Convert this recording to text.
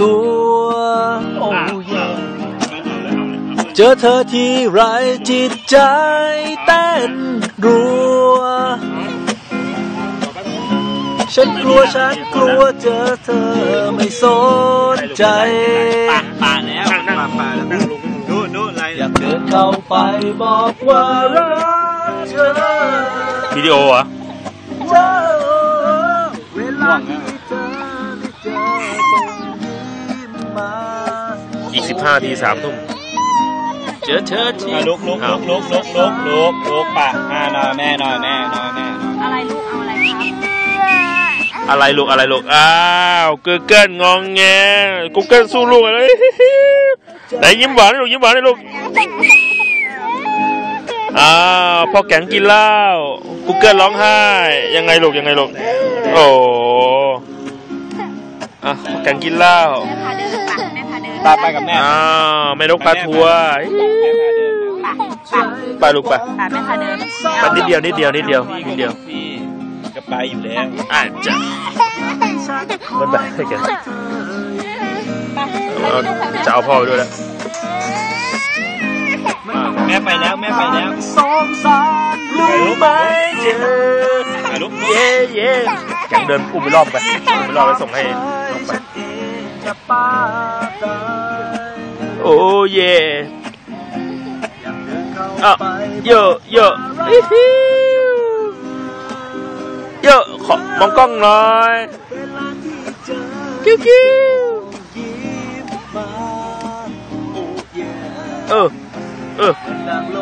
ตัว โอ้เย่เจอเธอที่ไรจิตใจเต้นรัว ฉันกลัวฉันกลัวเจอเธอไม่สนใจ ป่าป่าแล้วนั่งนั่งป่าแล้วนั่งลงนู่นนู่นอะไรอยากเดินเข้าไปบอกว่ารักเธอวิดีโอเหรอเจอเวลา อีกสิบห้าทีสามทุ่มเจอเธอที่ลุกลุกลุกลุกลุกลุกลุกลุกป่ะอ่านอนแม่นอนแม่นอนแม่อะไรลูกเอาอะไรครับอะไรลูกอะไรลูกอ้าวกูเกิลงองแงกูเกิลสู้ลูกอะไรไหนยิ้มหวานให้ลูกยิ้มหวานให้ลูกอ้าวพ่อแกงกินเหล้ากูเกิลร้องไห้ยังไงลูกยังไงลูกโอ้อะพ่อแกงกินเหล้าแม่พาเดินไปแม่พาเดินตาไปกับแม่อ้าวแม่นกพาทัวร์ไปไปไปลูกไปไปแม่พาเดินไปนิดเดียวนิดเดียวนิดเดียวนิดเดียวพี่ก็ไปอยู่แล้วอะจ้ะมันแบบให้กันเอาจะเอาพ่อไปด้วยแล้วแม่ไปแล้วแม่ไปแล้วสงสารรู้ไหมเจอไปลุกเย่เย่แกงเดินอุ้มไปรอบไปอุ้มไปรอบแล้วส่งให้ลงไปฉันเอง จะป้าตายโอ้เย่อยากเดินเข้าอะไปเยอะเยอะอิ๊วเยอะขอมองกล้องหน่อยเวลาที่เจอกิ้วกิ้วยิ้มมาโอ้เย่เออเออ ดังโล